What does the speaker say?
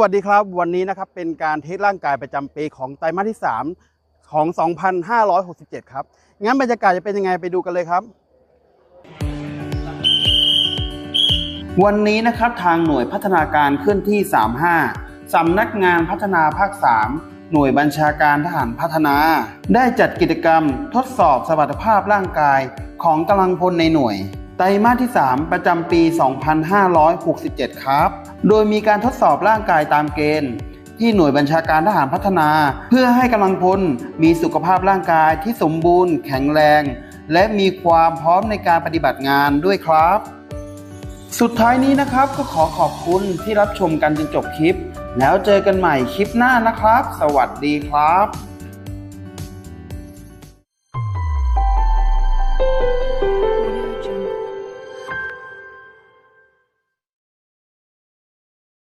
วัสดีครับ วันนี้นะครับเป็นการเทสร่างกายประจำปีของไตรมาสที่ 3 ของ 2567 ครับ งั้นบรรยากาศจะเป็นยังไงไปดูกันเลยครับ วันนี้นะครับทางหน่วยพัฒนาการเคลื่อนที่ 35 สำนักงานพัฒนาภาค 3 หน่วยบัญชาการทหารพัฒนา ได้จัดกิจกรรมทดสอบสมรรถภาพร่างกายของกำลังพลในหน่วย ไตรมาสที่ 3 ประจำปี 2567 ครับ โดยมีการทดสอบร่างกายตามเกณฑ์ ที่หน่วยบัญชาการทหารพัฒนา เพื่อให้กำลังพลมีสุขภาพร่างกายที่สมบูรณ์ แข็งแรง และมีความพร้อมในการปฏิบัติงานด้วยครับ สุดท้ายนี้นะครับก็ขอขอบคุณที่รับชมกันจนจบคลิป แล้วเจอกันใหม่คลิปหน้านะครับ สวัสดีครับ